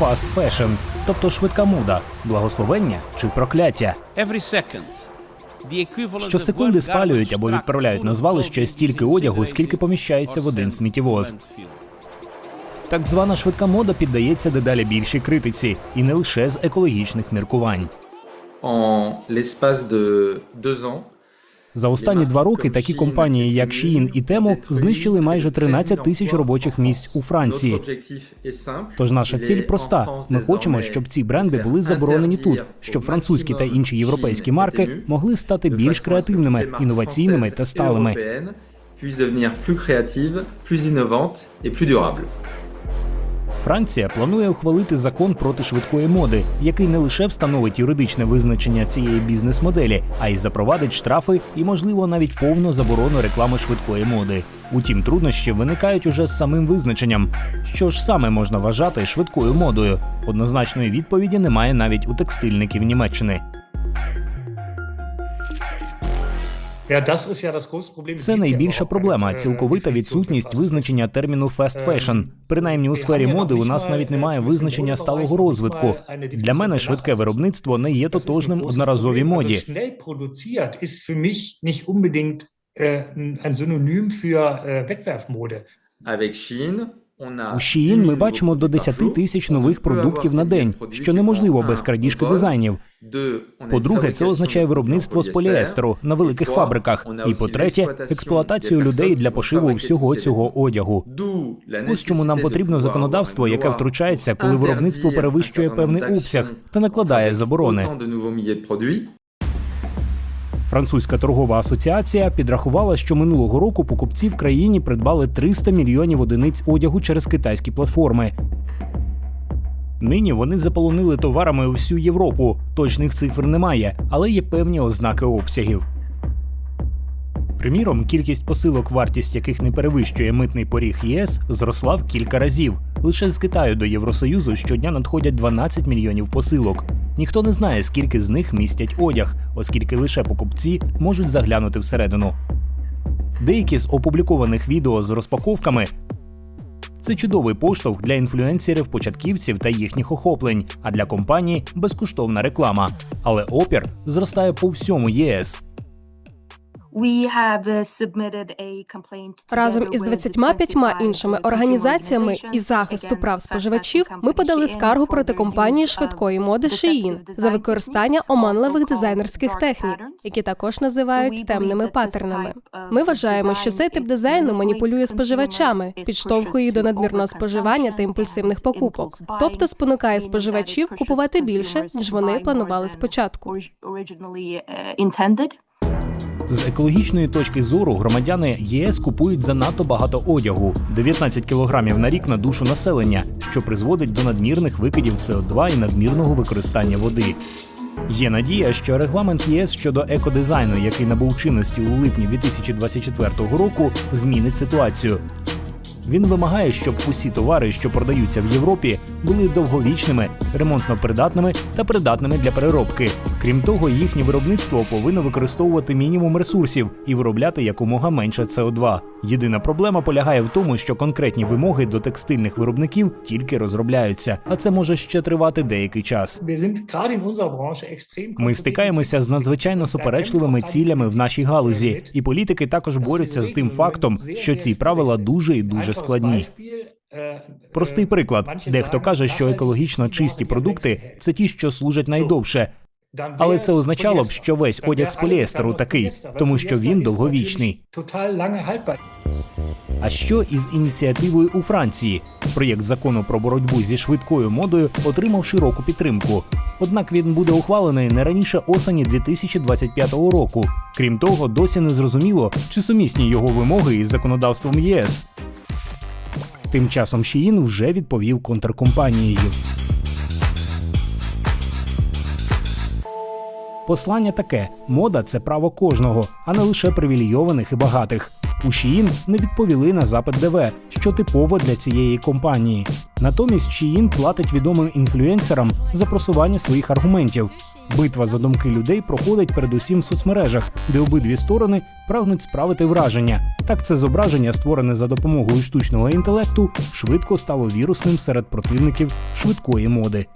fast fashion, тобто швидка мода, благословення чи прокляття. Щосекунди спалюють або відправляють на звалище стільки одягу, скільки поміщається в один сміттєвоз. Так звана швидка мода піддається дедалі більшій критиці, і не лише з екологічних міркувань. En l'espace de deux ans, За останні два роки такі компанії, як Shein і Temu, знищили майже 13 тисяч робочих місць у Франції. Тож наша ціль проста: ми хочемо, щоб ці бренди були заборонені тут, щоб французькі та інші європейські марки могли стати більш креативними, інноваційними та сталими. puissent devenir plus créatives, plus innovantes et plus durables. Франція планує ухвалити закон проти швидкої моди, який не лише встановить юридичне визначення цієї бізнес-моделі, а й запровадить штрафи і, можливо, навіть повну заборону реклами швидкої моди. Утім, труднощі виникають уже з самим визначенням. Що ж саме можна вважати швидкою модою? Однозначної відповіді немає навіть у текстильників Німеччини. Це найбільша проблема цілковита відсутність визначення терміну fast fashion. Принаймні у сфері моди у нас навіть немає визначення сталого розвитку. Для мене швидке виробництво не є тотожним одноразовій моді. Äh, äh. Avec a У 10 Shein ми бачимо до produits 10 тисяч нових продуктів на день, що неможливо без крадіжки дизайнів. По-друге, це означає виробництво з поліестеру на великих фабриках. І по-третє, експлуатацію людей для пошиву всього цього одягу. Ось чому нам потрібно законодавство, яке втручається, коли виробництво перевищує певний обсяг та накладає заборони. Французька торгова асоціація підрахувала, що минулого року покупці в країні придбали 300 мільйонів одиниць одягу через китайські платформи. Нині вони заполонили товарами всю Європу. Точних цифр немає, але є певні ознаки обсягів. Приміром, кількість посилок, вартість яких не перевищує митний поріг ЄС, зросла в кілька разів. Лише з Китаю до Євросоюзу щодня надходять 12 мільйонів посилок. Ніхто не знає, скільки з них містять одяг, оскільки лише покупці можуть заглянути всередину. Деякі з опублікованих відео з розпаковками це чудовий поштовх для інфлюенсерів-початківців та їхніх охоплень, а для компаній безкоштовна реклама. Але опір зростає по всьому ЄС. Разом із with 25 25 іншими організаціями із захисту прав споживачів ми подали скаргу проти компанії швидкої моди Shein за використання оманливих дизайнерських технік, які також називають темними паттернами. Ми вважаємо, що цей тип дизайну маніпулює споживачами, підштовхує їх до надмірного споживання та імпульсивних покупок, тобто спонукає споживачів купувати більше, ніж вони планували спочатку. З екологічної точки зору громадяни ЄС купують занадто багато одягу 19 кілограмів на рік на душу населення, що призводить до надмірних викидів СО2 і надмірного використання води. Є надія, що регламент ЄС щодо екодизайну, який набув чинності у липні 2024 року, змінить ситуацію. Він вимагає, щоб усі товари, що продаються в Європі, були довговічними, ремонтно придатними та придатними для переробки. Крім того, їхнє виробництво повинно використовувати мінімум ресурсів і виробляти якомога менше СО2. Єдина проблема полягає в тому, що конкретні вимоги до текстильних виробників тільки розробляються, а це може ще тривати деякий час. Ми стикаємося з надзвичайно суперечливими цілями в нашій галузі, і політики також борються з тим фактом, що ці правила дуже і дуже складні. Простий приклад: дехто каже, що екологічно чисті продукти це ті, що служать найдовше. Але це означало б, що весь одяг з поліестеру такий, тому що він довговічний. А що із ініціативою у Франції? Проєкт закону про боротьбу зі швидкою модою отримав широку підтримку. Однак він буде ухвалений не раніше осені 2025 року. Крім того, досі не зрозуміло, чи сумісні його вимоги із законодавством ЄС. Тим часом Shein вже відповів контркомпанією. Послання таке: мода це право кожного, а не лише привілейованих і багатих. У Shein не відповіли на запит ДВ, що типово для цієї компанії. Натомість Shein платить відомим інфлюенсерам за просування своїх аргументів. Битва за думки людей проходить передусім в соцмережах, де обидві сторони прагнуть справити враження. Так це зображення, створене за допомогою штучного інтелекту, швидко стало вірусним серед противників швидкої моди.